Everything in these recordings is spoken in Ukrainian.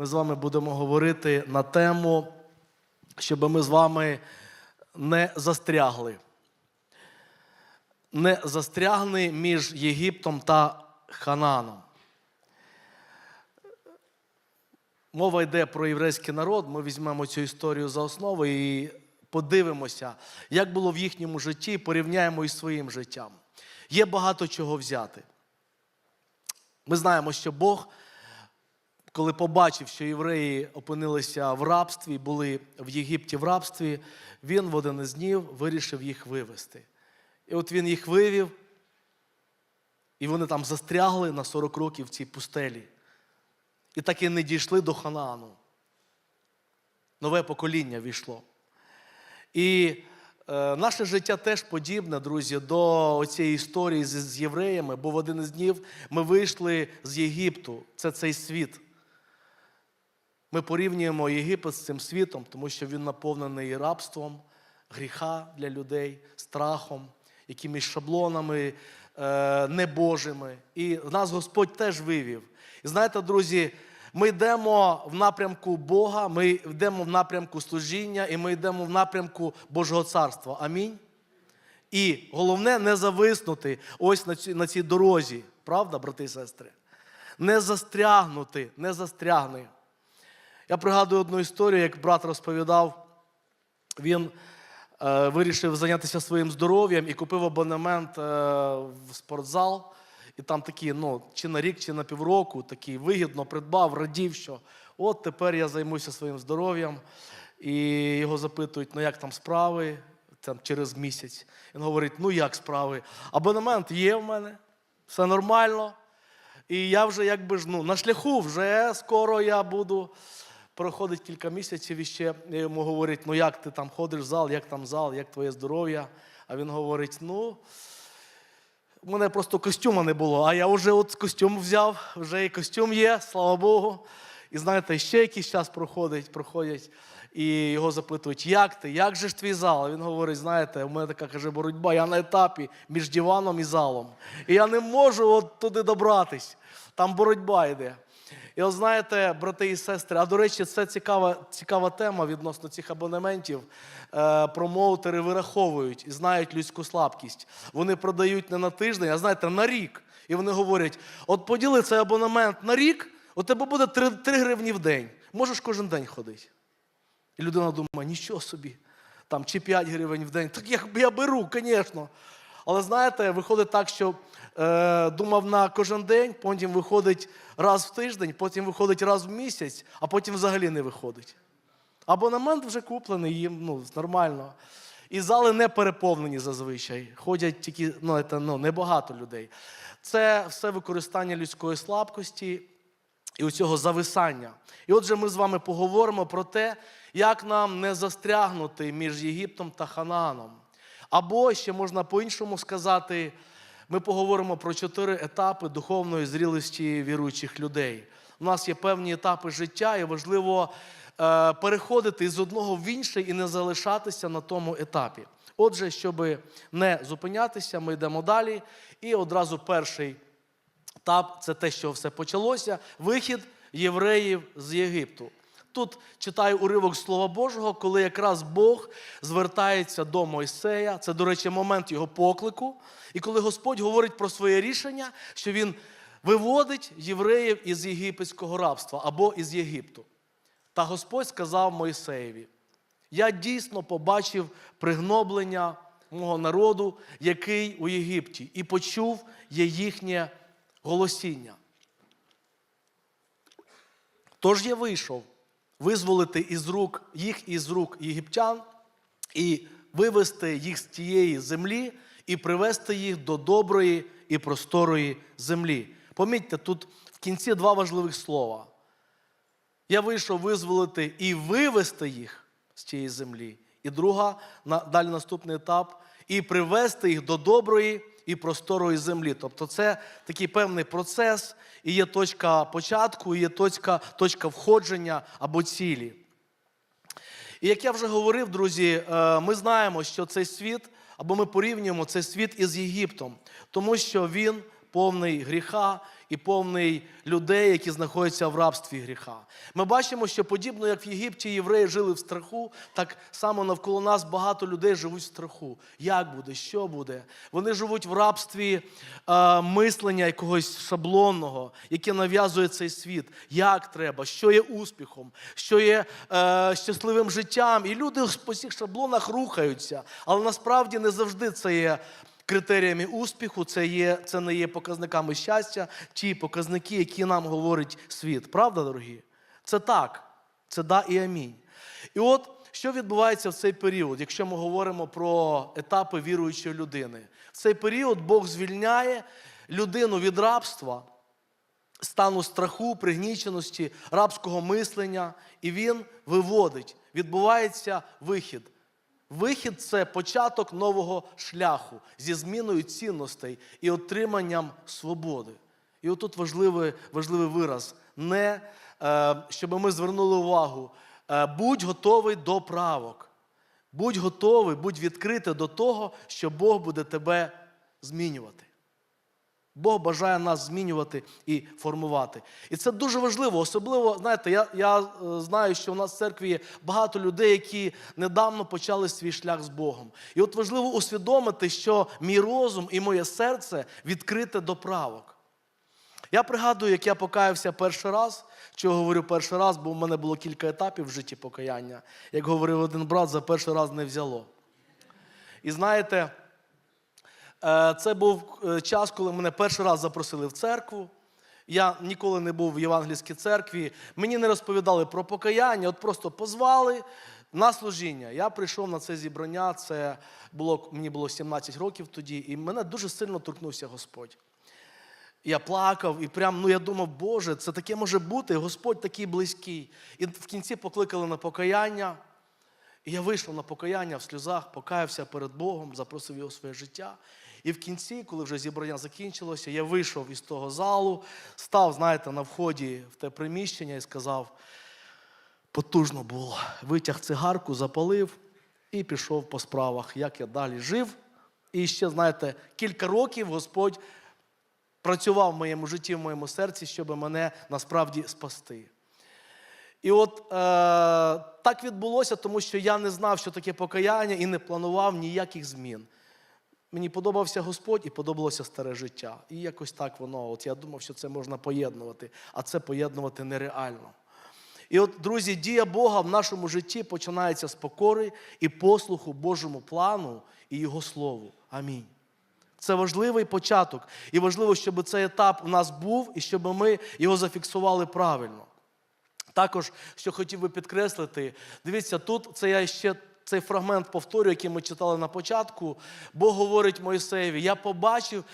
Ми з вами будемо говорити на тему, щоб ми з вами не застрягли. Не застрягли між Єгиптом та Хананом. Мова йде про єврейський народ. Ми візьмемо цю історію за основу і подивимося, як було в їхньому житті, і порівняємо із своїм життям. Є багато чого взяти. Ми знаємо, що Бог, коли побачив, що євреї опинилися в рабстві, були в Єгипті в рабстві, він в один із днів вирішив їх вивести. І от він їх вивів, і вони там застрягли на 40 років в цій пустелі. І так і не дійшли до Ханаану. Нове покоління війшло. І е, наше життя теж подібне, друзі, до цієї історії з, з євреями, бо в один із днів ми вийшли з Єгипту. Це цей світ. Ми порівнюємо Єгипет з цим світом, тому що він наповнений рабством, гріха для людей, страхом, якимись шаблонами е, небожими. І нас Господь теж вивів. І знаєте, друзі, ми йдемо в напрямку Бога, ми йдемо в напрямку служіння, і ми йдемо в напрямку Божого царства. Амінь. І головне не зависнути ось на цій, на цій дорозі, правда, брати і сестри? Не застрягнути, не застрягни. Я пригадую одну історію, як брат розповідав, він е, вирішив зайнятися своїм здоров'ям і купив абонемент е, в спортзал. І там такі, ну, чи на рік, чи на півроку, такий вигідно придбав, радів, що от тепер я займуся своїм здоров'ям. І його запитують, ну як там справи? Там через місяць. Він говорить: ну як справи? Абонемент є в мене, все нормально. І я вже якби ж ну, на шляху, вже скоро я буду. Проходить кілька місяців і ще йому говорять, ну як ти там ходиш в зал, як там зал, як твоє здоров'я. А він говорить: ну, у мене просто костюма не було, а я вже от костюм взяв, вже і костюм є, слава Богу. І знаєте, ще якийсь час проходить, проходять, і його запитують, як ти, як же ж твій зал? А він говорить, знаєте, у мене така каже боротьба, я на етапі між диваном і залом. І я не можу от туди добратись. Там боротьба йде. І от знаєте, брати і сестри, а до речі, це цікава, цікава тема відносно цих абонементів. Е, промоутери вираховують і знають людську слабкість. Вони продають не на тиждень, а знаєте, на рік. І вони говорять: от поділи цей абонемент на рік, у тебе буде 3, 3 гривні в день. Можеш кожен день ходити. І людина думає, нічого собі, там чи 5 гривень в день. Так я, я беру, звісно. Але знаєте, виходить так, що е, думав на кожен день, потім виходить раз в тиждень, потім виходить раз в місяць, а потім взагалі не виходить. Абонемент вже куплений, їм ну, нормально. І зали не переповнені зазвичай. Ходять тільки ну, це, ну, небагато людей. Це все використання людської слабкості і у зависання. І отже, ми з вами поговоримо про те, як нам не застрягнути між Єгиптом та Ханааном. Або ще можна по-іншому сказати, ми поговоримо про чотири етапи духовної зрілості віруючих людей. У нас є певні етапи життя, і важливо е, переходити з одного в інший і не залишатися на тому етапі. Отже, щоб не зупинятися, ми йдемо далі. І одразу перший етап це те, що все почалося вихід євреїв з Єгипту. Тут читаю уривок Слова Божого, коли якраз Бог звертається до Мойсея. Це, до речі, момент його поклику. І коли Господь говорить про своє рішення, що він виводить євреїв із єгипетського рабства або із Єгипту. Та Господь сказав Мойсеєві: Я дійсно побачив пригноблення мого народу, який у Єгипті, і почув є їхнє голосіння. Тож я вийшов визволити із рук їх із рук єгиптян і вивести їх з тієї землі і привести їх до доброї і просторої землі. Помітьте, тут в кінці два важливих слова. Я вийшов визволити і вивести їх з тієї землі. І друга, далі наступний етап, і привести їх до доброї і просторої землі. Тобто це такий певний процес, і є точка початку, і є точка, точка входження або цілі. І як я вже говорив, друзі, е, ми знаємо, що цей світ, або ми порівнюємо цей світ із Єгиптом, тому що він повний гріха і повний людей, які знаходяться в рабстві гріха. Ми бачимо, що подібно як в Єгипті євреї жили в страху, так само навколо нас багато людей живуть в страху. Як буде, що буде? Вони живуть в рабстві е, мислення якогось шаблонного, яке нав'язує цей світ. Як треба, що є успіхом, що є е, щасливим життям. І люди по цих шаблонах рухаються. Але насправді не завжди це є критеріями успіху, це, є, це не є показниками щастя, ті показники, які нам говорить світ. Правда, дорогі? Це так. Це да і амінь. І от що відбувається в цей період, якщо ми говоримо про етапи віруючої людини? В цей період Бог звільняє людину від рабства, стану страху, пригніченості, рабського мислення, і він виводить, відбувається вихід. Вихід це початок нового шляху зі зміною цінностей і отриманням свободи. І отут важливий, важливий вираз, не е, щоб ми звернули увагу. Е, будь готовий до правок. Будь готовий, будь відкритий до того, що Бог буде тебе змінювати. Бог бажає нас змінювати і формувати. І це дуже важливо. Особливо, знаєте, я я е, знаю, що у нас в церкві є багато людей, які недавно почали свій шлях з Богом. І от важливо усвідомити, що мій розум і моє серце відкрите до правок. Я пригадую, як я покаявся перший раз. Чого говорю перший раз, бо в мене було кілька етапів в житті покаяння. Як говорив один брат, за перший раз не взяло. І знаєте. Е, Це був е, час, коли мене перший раз запросили в церкву. Я ніколи не був в євангельській церкві. Мені не розповідали про покаяння, от просто позвали на служіння. Я прийшов на це зібрання. Це було мені було 17 років тоді, і мене дуже сильно торкнувся Господь. Я плакав і прям, ну я думав, Боже, це таке може бути, Господь такий близький. І в кінці покликали на покаяння. І я вийшов на покаяння в сльозах, покаявся перед Богом, запросив його в своє життя. І в кінці, коли вже зібрання закінчилося, я вийшов із того залу, став, знаєте, на вході в те приміщення і сказав: потужно було. Витяг цигарку, запалив і пішов по справах, як я далі жив. І ще, знаєте, кілька років Господь працював в моєму житті, в моєму серці, щоб мене насправді спасти. І от е, так відбулося, тому що я не знав, що таке покаяння, і не планував ніяких змін. Мені подобався Господь і подобалося старе життя. І якось так воно. От я думав, що це можна поєднувати, а це поєднувати нереально. І от, друзі, дія Бога в нашому житті починається з покори і послуху Божому плану і Його Слову. Амінь. Це важливий початок. І важливо, щоб цей етап у нас був і щоб ми його зафіксували правильно. Також, що хотів би підкреслити, дивіться, тут це я ще цей фрагмент повторюю, який ми читали на початку. Бог говорить Мойсеєві: я побачив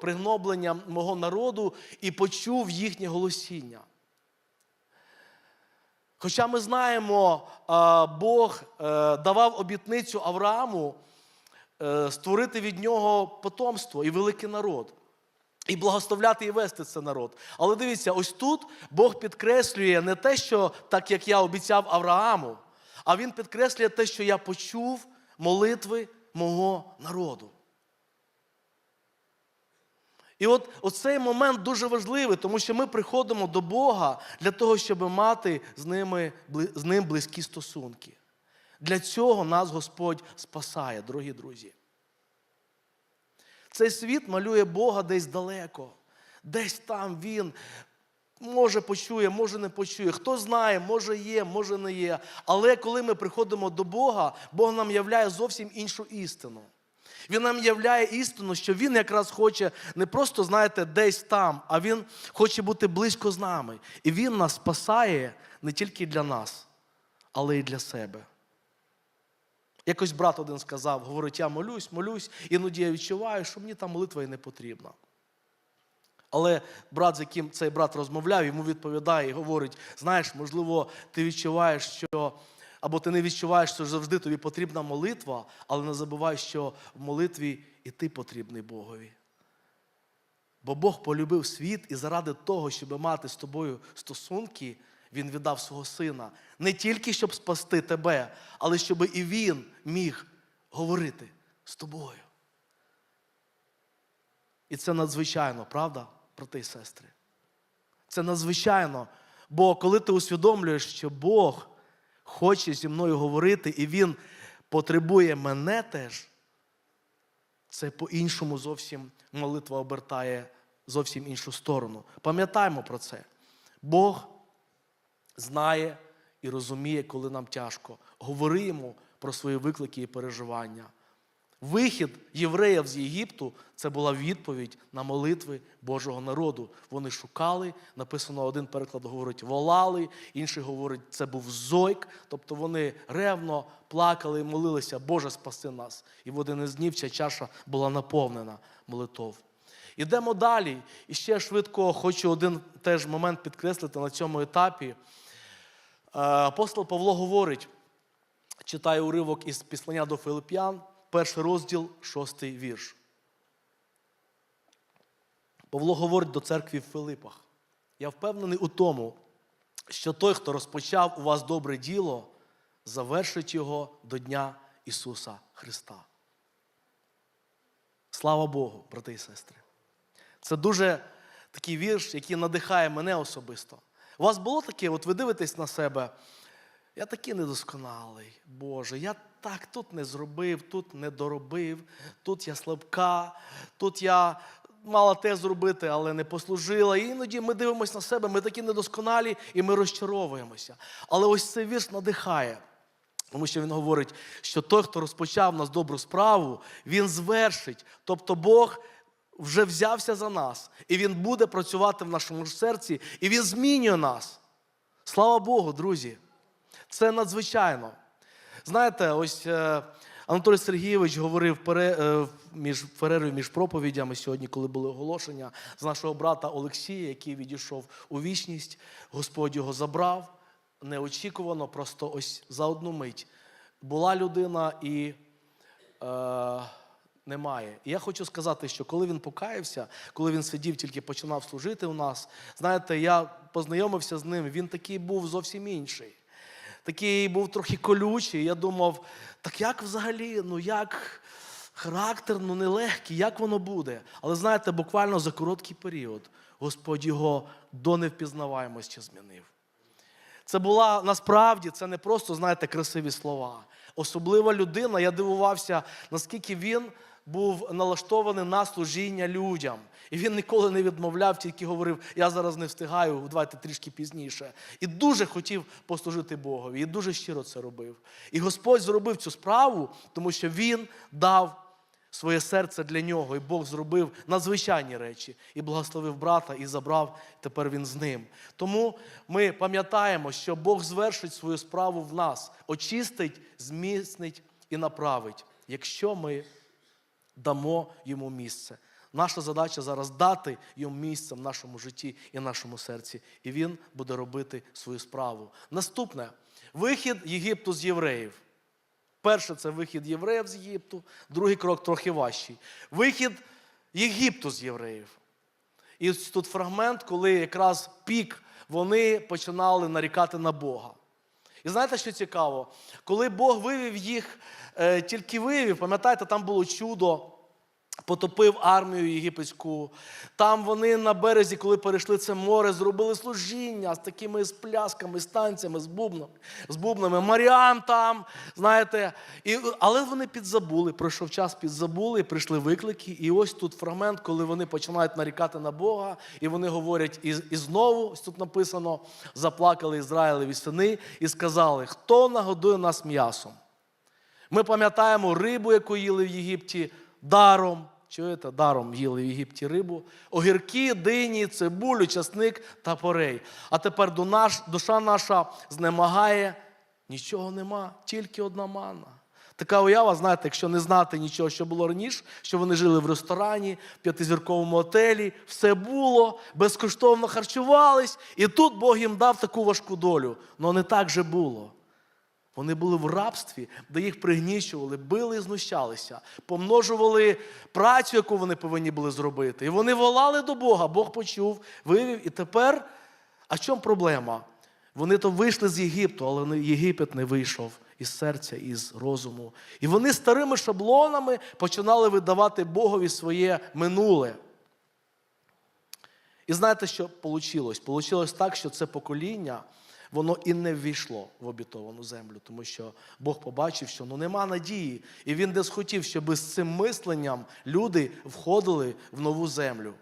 пригноблення мого народу і почув їхнє голосіння. Хоча ми знаємо, Бог е, давав обітницю Аврааму е, створити від нього потомство і великий народ. І благословляти і вести це народ. Але дивіться, ось тут Бог підкреслює не те, що так як я обіцяв Аврааму, а Він підкреслює те, що я почув молитви мого народу. І от оцей момент дуже важливий, тому що ми приходимо до Бога для того, щоб мати з, ними, з ним близькі стосунки. Для цього нас Господь спасає, дорогі друзі. Цей світ малює Бога десь далеко, десь там Він. Може почує, може не почує. Хто знає, може є, може не є. Але коли ми приходимо до Бога, Бог нам являє зовсім іншу істину. Він нам являє істину, що Він якраз хоче не просто, знаєте, десь там, а Він хоче бути близько з нами. І Він нас спасає не тільки для нас, але й для себе. Якось брат один сказав, говорить, я молюсь, молюсь, іноді я відчуваю, що мені та молитва і не потрібна. Але брат, з яким цей брат розмовляв, йому відповідає і говорить: знаєш, можливо, ти відчуваєш, що або ти не відчуваєш, що завжди тобі потрібна молитва, але не забувай, що в молитві і ти потрібний Богові. Бо Бог полюбив світ і заради того, щоб мати з тобою стосунки. Він віддав свого сина не тільки щоб спасти тебе, але щоб і він міг говорити з тобою. І це надзвичайно, правда? Брати і сестри. Це надзвичайно. Бо коли ти усвідомлюєш, що Бог хоче зі мною говорити, і Він потребує мене теж, це по-іншому зовсім молитва обертає зовсім іншу сторону. Пам'ятаємо про це. Бог знає і розуміє, коли нам тяжко. Говори йому про свої виклики і переживання. Вихід євреїв з Єгипту це була відповідь на молитви Божого народу. Вони шукали, написано один переклад говорить, волали, інший говорить, це був зойк. Тобто вони ревно плакали і молилися, Боже, спаси нас. І в один із днів ця чаша була наповнена молитов. Ідемо далі. І ще швидко хочу один теж момент підкреслити на цьому етапі. Е, Апостол Павло говорить, читаю уривок із післання до Филип'ян, перший розділ, шостий вірш. Павло говорить до церкви в Филипах. Я впевнений у тому, що той, хто розпочав у вас добре діло, завершить його до Дня Ісуса Христа. Слава Богу, брати і сестри. Це дуже такий вірш, який надихає мене особисто. У вас було таке, от ви дивитесь на себе, я такий недосконалий, Боже, я так тут не зробив, тут не доробив, тут я слабка, тут я мала те зробити, але не послужила. І іноді ми дивимося на себе, ми такі недосконалі і ми розчаровуємося. Але ось цей вірш надихає. Тому що він говорить, що той, хто розпочав нас добру справу, він звершить. Тобто Бог вже взявся за нас, і Він буде працювати в нашому серці, і Він змінює нас. Слава Богу, друзі. Це надзвичайно. Знаєте, ось е, Анатолій Сергійович говорив е, між перервою між проповідями сьогодні, коли були оголошення з нашого брата Олексія, який відійшов у вічність. Господь його забрав неочікувано, просто ось за одну мить. Була людина і е, немає. І я хочу сказати, що коли він покаявся, коли він сидів, тільки починав служити у нас, знаєте, я познайомився з ним, він такий був зовсім інший. Такий був трохи колючий. Я думав, так як взагалі, ну як характер, ну нелегкий, як воно буде? Але знаєте, буквально за короткий період Господь його до невпізнаваємості змінив. Це була насправді це не просто, знаєте, красиві слова. Особлива людина, я дивувався, наскільки він був налаштований на служіння людям. І він ніколи не відмовляв, тільки говорив: я зараз не встигаю, давайте трішки пізніше. І дуже хотів послужити Богові, і дуже щиро це робив. І Господь зробив цю справу, тому що він дав своє серце для нього, і Бог зробив надзвичайні речі і благословив брата, і забрав. Тепер він з ним. Тому ми пам'ятаємо, що Бог звершить свою справу в нас, очистить, зміцнить і направить, якщо ми дамо йому місце. Наша задача зараз дати йому місце в нашому житті і нашому серці, і він буде робити свою справу. Наступне вихід Єгипту з євреїв. Перше це вихід євреїв з Єгипту, другий крок трохи важчий. Вихід Єгипту з євреїв. І тут фрагмент, коли якраз пік вони починали нарікати на Бога. І знаєте, що цікаво? Коли Бог вивів їх, е, тільки вивів, пам'ятаєте, там було чудо, потопив армію єгипетську. Там вони на березі, коли перейшли це море, зробили служіння з такими з плясками, з танцями, з бубнами, з бубнами. Маріам там, знаєте. І, але вони підзабули, пройшов час, підзабули, прийшли виклики. І ось тут фрагмент, коли вони починають нарікати на Бога, і вони говорять, і, і знову, ось тут написано, заплакали Ізраїлеві сини і сказали, хто нагодує нас м'ясом? Ми пам'ятаємо рибу, яку їли в Єгипті, даром. Чуєте, даром їли в Єгипті рибу, огірки, дині, цибулю, часник та порей. А тепер душа наша знемагає, нічого нема, тільки одна манна. Така уява, знаєте, якщо не знати нічого, що було раніше, що вони жили в ресторані, в п'ятизірковому отелі, все було, безкоштовно харчувались, і тут Бог їм дав таку важку долю. Але не так же було. Вони були в рабстві, де їх пригнічували, били і знущалися, помножували працю, яку вони повинні були зробити. І вони волали до Бога. Бог почув, вивів. І тепер, а в чому проблема? Вони то вийшли з Єгипту, але Єгипет не вийшов із серця, із розуму. І вони старими шаблонами починали видавати Богові своє минуле. І знаєте, що вийшло? Получилось так, що це покоління, воно і не ввійшло в обітовану землю, тому що Бог побачив, що ну нема надії. І він десь хотів, щоб з цим мисленням люди входили в нову землю.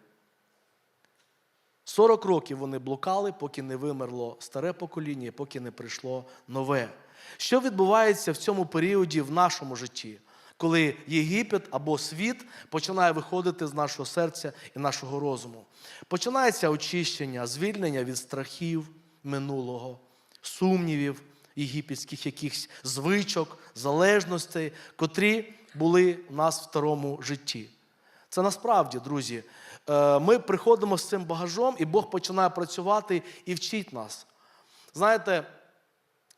40 років вони блукали, поки не вимерло старе покоління, поки не прийшло нове. Що відбувається в цьому періоді в нашому житті, коли Єгипет або світ починає виходити з нашого серця і нашого розуму? Починається очищення, звільнення від страхів минулого, сумнівів, єгипетських якихось звичок, залежностей, котрі були у нас в старому житті. Це насправді, друзі, е, ми приходимо з цим багажом, і Бог починає працювати і вчить нас. Знаєте,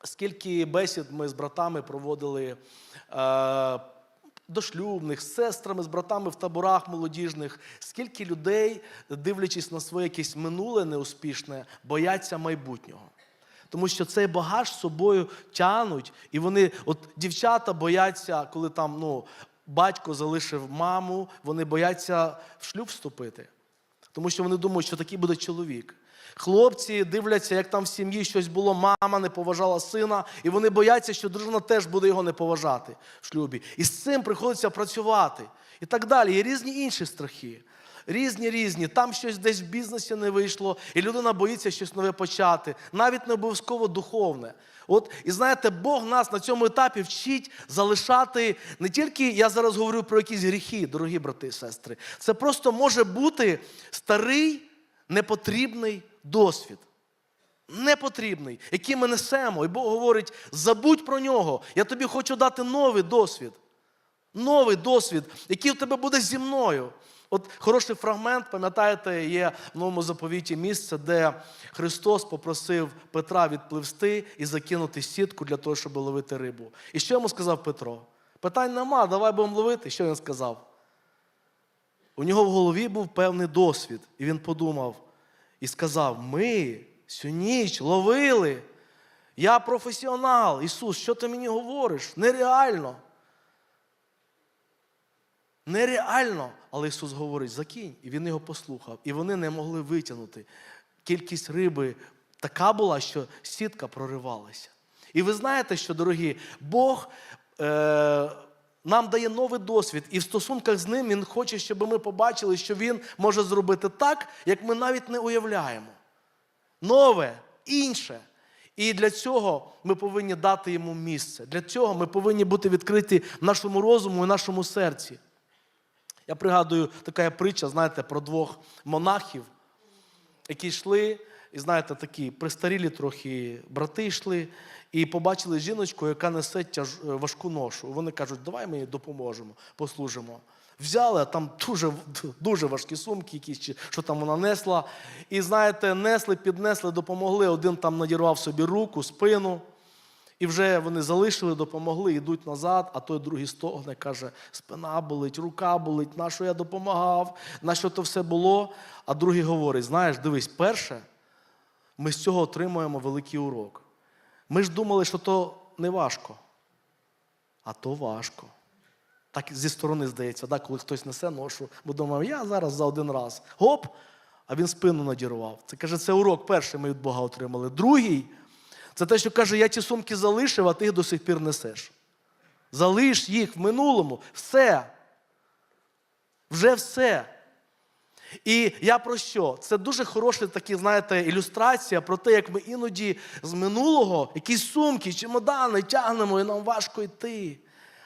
скільки бесід ми з братами проводили е, дошлюбних, з сестрами, з братами в таборах молодіжних, скільки людей, дивлячись на своє якесь минуле неуспішне, бояться майбутнього. Тому що цей багаж з собою тянуть, і вони, от дівчата бояться, коли там ну, батько залишив маму, вони бояться в шлюб вступити. Тому що вони думають, що такий буде чоловік. Хлопці дивляться, як там в сім'ї щось було, мама не поважала сина, і вони бояться, що дружина теж буде його не поважати в шлюбі. І з цим приходиться працювати. І так далі. Є різні інші страхи. Різні різні. Там щось десь в бізнесі не вийшло, і людина боїться щось нове почати, навіть не обов'язково духовне. От, і знаєте, Бог нас на цьому етапі вчить залишати не тільки я зараз говорю про якісь гріхи, дорогі брати і сестри. Це просто може бути старий непотрібний досвід. Непотрібний, який ми несемо. І Бог говорить: забудь про нього. Я тобі хочу дати новий досвід. Новий досвід, який у тебе буде зі мною. От хороший фрагмент, пам'ятаєте, є в новому заповіті місце, де Христос попросив Петра відпливсти і закинути сітку для того, щоб ловити рибу. І що йому сказав Петро? Питань нема, давай будемо ловити. Що він сказав? У нього в голові був певний досвід, і він подумав і сказав: Ми всю ніч ловили. Я професіонал. Ісус, що ти мені говориш? Нереально. Нереально. Але Ісус говорить, закинь. І він його послухав. І вони не могли витягнути. Кількість риби така була, що сітка проривалася. І ви знаєте, що, дорогі, Бог е, нам дає новий досвід, і в стосунках з ним Він хоче, щоб ми побачили, що Він може зробити так, як ми навіть не уявляємо. Нове, інше. І для цього ми повинні дати йому місце. Для цього ми повинні бути відкриті нашому розуму і нашому серці. Я пригадую, така притча, знаєте, про двох монахів, які йшли, і знаєте, такі пристарілі трохи брати йшли, і побачили жіночку, яка несе тяж, важку ношу. Вони кажуть, давай ми їй допоможемо, послужимо. Взяли, а там дуже, дуже важкі сумки, якісь, що там вона несла. І знаєте, несли, піднесли, допомогли. Один там надірвав собі руку, спину. І вже вони залишили, допомогли, йдуть назад, а той другий стогне, каже, спина болить, рука болить, на що я допомагав, на що то все було. А другий говорить: знаєш, дивись, перше, ми з цього отримуємо великий урок. Ми ж думали, що то не важко, а то важко. Так зі сторони здається, да, коли хтось несе ношу, ми думаємо, я зараз за один раз. Гоп, а він спину надірвав. Це каже, це урок перший ми від Бога отримали. Другий. Це те, що каже, я ті сумки залишив, а ти їх до сих пір несеш. Залиш їх в минулому. Все. Вже все. І я про що? Це дуже хороша такі, знаєте, ілюстрація про те, як ми іноді з минулого якісь сумки, чемодани тягнемо, і нам важко йти.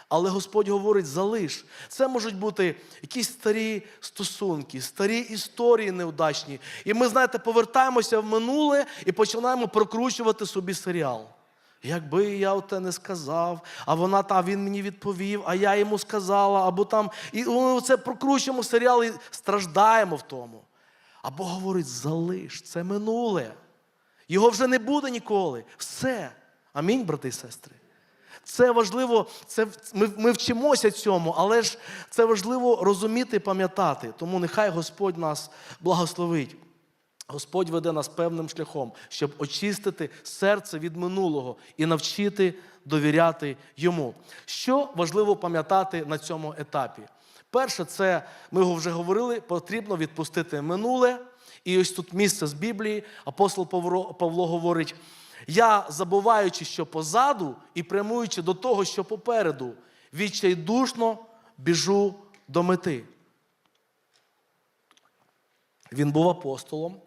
Але Господь говорить, залиш. Це можуть бути якісь старі стосунки, старі історії неудачні. І ми, знаєте, повертаємося в минуле і починаємо прокручувати собі серіал. Якби я оте не сказав, а вона та він мені відповів, а я йому сказала, або там. І ми це прокручуємо серіал і страждаємо в тому. А Бог говорить: залиш, це минуле. Його вже не буде ніколи. Все. Амінь, брати і сестри. Це важливо, це, ми, ми вчимося цьому, але ж це важливо розуміти і пам'ятати. Тому нехай Господь нас благословить. Господь веде нас певним шляхом, щоб очистити серце від минулого і навчити довіряти йому. Що важливо пам'ятати на цьому етапі? Перше, це ми вже говорили, потрібно відпустити минуле І ось тут місце з Біблії, апостол Павло, говорить: я, забуваючи, що позаду, і прямуючи до того, що попереду, відчайдушно біжу до мети. Він був апостолом,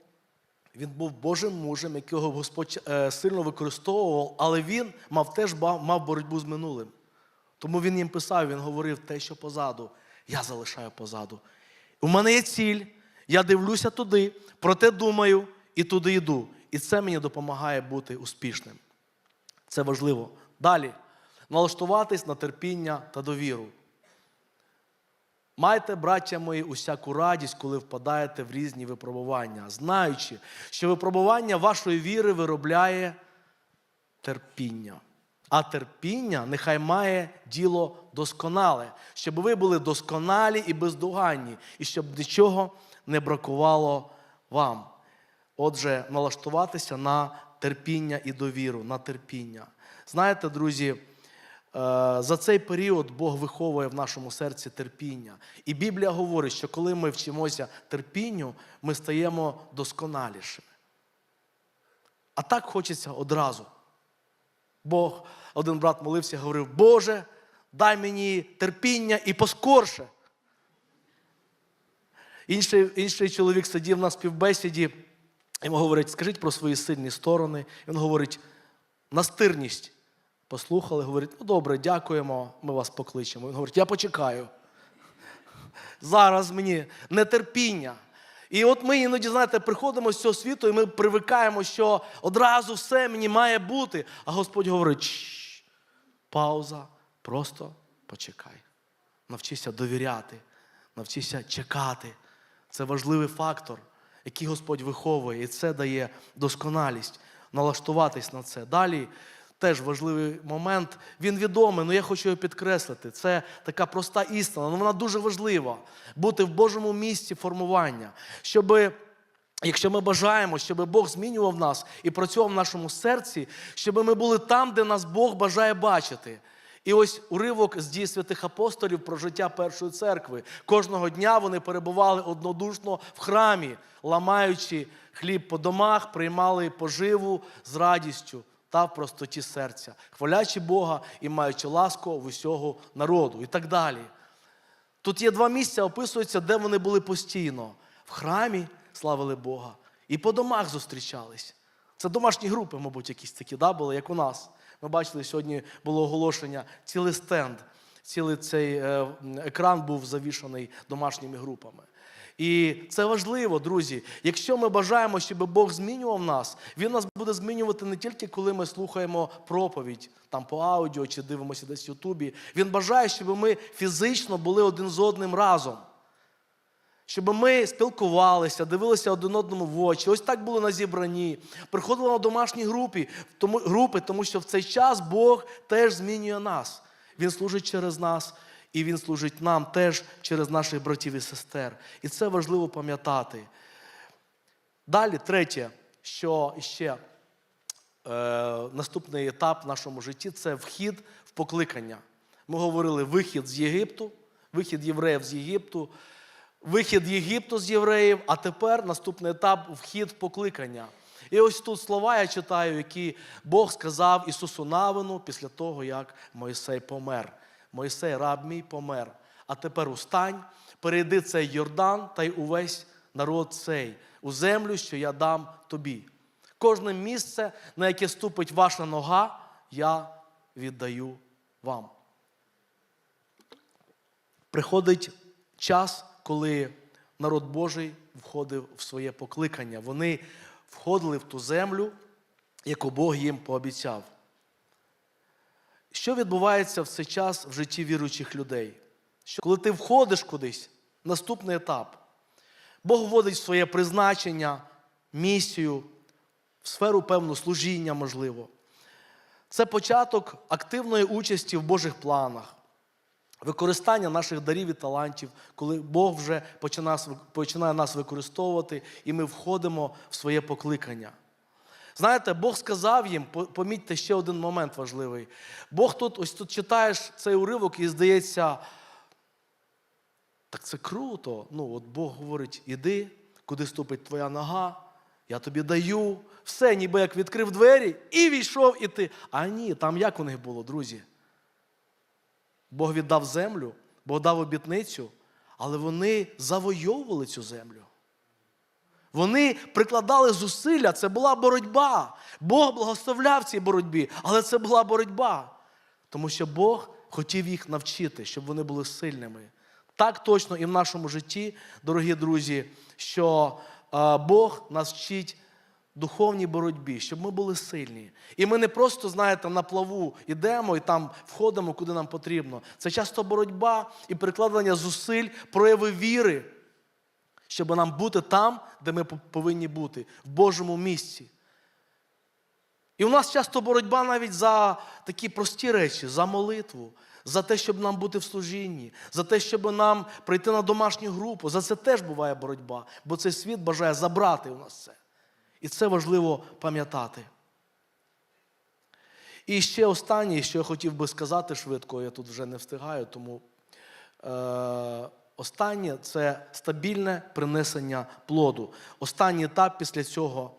він був Божим мужем, якого Господь е, сильно використовував, але він мав теж мав боротьбу з минулим. Тому він їм писав, він говорив те, що позаду, я залишаю позаду. У мене є ціль, я дивлюся туди, проте думаю і туди йду. І це мені допомагає бути успішним. Це важливо. Далі налаштуватись на терпіння та довіру. Майте, браття мої, усяку радість, коли впадаєте в різні випробування, знаючи, що випробування вашої віри виробляє терпіння. А терпіння нехай має діло досконале, щоб ви були досконалі і бездоганні, і щоб нічого не бракувало вам. Отже, налаштуватися на терпіння і довіру, на терпіння. Знаєте, друзі, за цей період Бог виховує в нашому серці терпіння. І Біблія говорить, що коли ми вчимося терпінню, ми стаємо досконалішими. А так хочеться одразу. Бог, один брат молився, і говорив: Боже, дай мені терпіння і поскорше. Інший, інший чоловік сидів на співбесіді, йому говорить, скажіть про свої сильні сторони. Він говорить, настирність. Послухали, говорить, ну добре, дякуємо, ми вас покличемо. Він говорить, я почекаю. Зараз мені нетерпіння. І от ми іноді, знаєте, приходимо з цього світу, і ми привикаємо, що одразу все мені має бути. А Господь говорить: «Чш, пауза, просто почекай. Навчися довіряти, навчися чекати. Це важливий фактор, який Господь виховує, і це дає досконалість, налаштуватись на це. Далі теж важливий момент. Він відомий, але я хочу його підкреслити. Це така проста істина, але вона дуже важлива. Бути в Божому місці формування, щоб. Якщо ми бажаємо, щоб Бог змінював нас і працював в нашому серці, щоб ми були там, де нас Бог бажає бачити. І ось уривок з дій святих апостолів про життя першої церкви. Кожного дня вони перебували однодушно в храмі, ламаючи хліб по домах, приймали поживу з радістю та в простоті серця, хвалячи Бога і маючи ласку в усього народу і так далі. Тут є два місця, описується, де вони були постійно. В храмі славили Бога і по домах зустрічались. Це домашні групи, мабуть, якісь такі да, були, як у нас. Ми бачили, сьогодні було оголошення, цілий стенд, цілий цей е, екран був завішаний домашніми групами. І це важливо, друзі. Якщо ми бажаємо, щоб Бог змінював нас, Він нас буде змінювати не тільки коли ми слухаємо проповідь там по аудіо чи дивимося десь в Ютубі. Він бажає, щоб ми фізично були один з одним разом. Щоб ми спілкувалися, дивилися один одному в очі. Ось так було на зібранні. Приходили на домашні групи, тому, групи, тому що в цей час Бог теж змінює нас. Він служить через нас, і Він служить нам теж через наших братів і сестер. І це важливо пам'ятати. Далі, третє, що ще е, наступний етап в нашому житті це вхід в покликання. Ми говорили вихід з Єгипту, вихід євреїв з Єгипту, вихід Єгипту з євреїв, а тепер наступний етап вхід в покликання. І ось тут слова я читаю, які Бог сказав Ісусу Навину після того, як Мойсей помер. Мойсей, раб мій, помер. А тепер устань, перейди цей Йордан та й увесь народ цей у землю, що я дам тобі. Кожне місце, на яке ступить ваша нога, я віддаю вам. Приходить час, коли народ Божий входив в своє покликання. Вони входили в ту землю, яку Бог їм пообіцяв. Що відбувається в цей час в житті віруючих людей? Що коли ти входиш кудись, наступний етап, Бог вводить своє призначення, місію, в сферу певну служіння, можливо. Це початок активної участі в Божих планах, використання наших дарів і талантів, коли Бог вже починає нас використовувати, і ми входимо в своє покликання. Знаєте, Бог сказав їм, помітьте ще один момент важливий. Бог тут, ось тут читаєш цей уривок і здається, так це круто. Ну, от Бог говорить, іди, куди ступить твоя нога, я тобі даю. Все, ніби як відкрив двері і війшов і ти. А ні, там як у них було, друзі? Бог віддав землю, Бог дав обітницю, але вони завойовували цю землю. Вони прикладали зусилля, це була боротьба. Бог благословляв цій боротьбі, але це була боротьба. Тому що Бог хотів їх навчити, щоб вони були сильними. Так точно і в нашому житті, дорогі друзі, що е, Бог нас вчить духовній боротьбі, щоб ми були сильні. І ми не просто, знаєте, на плаву йдемо і там входимо, куди нам потрібно. Це часто боротьба і прикладення зусиль, прояви віри, щоб нам бути там, де ми повинні бути, в Божому місці. І у нас часто боротьба навіть за такі прості речі, за молитву, за те, щоб нам бути в служінні, за те, щоб нам прийти на домашню групу. За це теж буває боротьба, бо цей світ бажає забрати у нас це. І це важливо пам'ятати. І ще останнє, що я хотів би сказати швидко, я тут вже не встигаю, тому е, останнє це стабільне принесення плоду. Останній етап після цього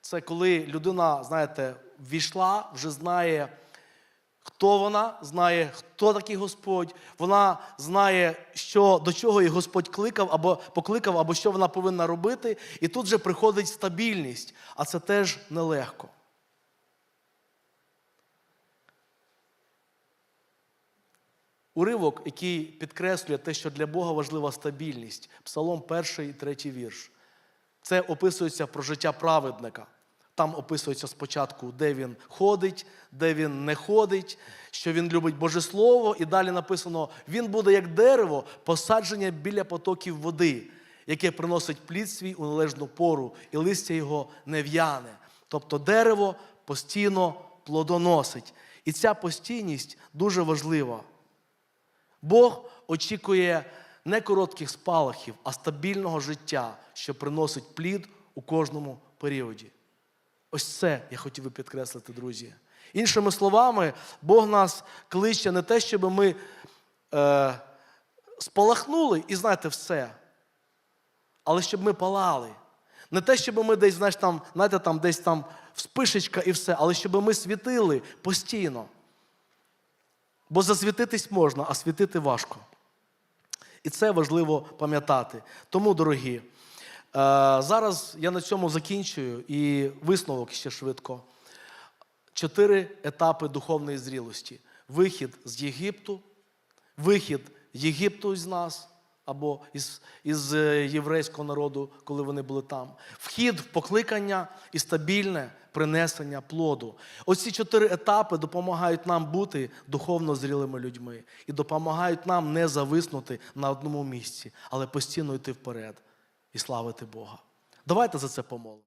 це коли людина, знаєте, ввійшла, вже знає, хто вона, знає, хто такий Господь. Вона знає, що, до чого її Господь кликав або покликав, або що вона повинна робити. І тут же приходить стабільність, а це теж нелегко. Уривок, який підкреслює те, що для Бога важлива стабільність. Псалом 1 і 3 вірш. Це описується про життя праведника. Там описується спочатку, де він ходить, де він не ходить, що він любить Боже Слово, і далі написано: він буде як дерево, посаджене біля потоків води, яке приносить плід свій у належну пору, і листя його не в'яне. Тобто дерево постійно плодоносить. І ця постійність дуже важлива. Бог очікує не коротких спалахів, а стабільного життя, що приносить плід у кожному періоді. Ось це я хотів би підкреслити, друзі. Іншими словами, Бог нас кличе не те, щоб ми е, спалахнули і знаєте все, але щоб ми палали. Не те, щоб ми десь, знаєш, там, знаєте, там десь там вспишечка і все, але щоб ми світили постійно. Бо засвітитись можна, а світити важко. І це важливо пам'ятати. Тому, дорогі, е, зараз я на цьому закінчую і висновок ще швидко. Чотири етапи духовної зрілості: вихід з Єгипту, вихід Єгипту з нас або із, із е, єврейського народу, коли вони були там, вхід в покликання і стабільне принесення плоду. Оці чотири етапи допомагають нам бути духовно зрілими людьми і допомагають нам не зависнути на одному місці, але постійно йти вперед і славити Бога. Давайте за це помолимо.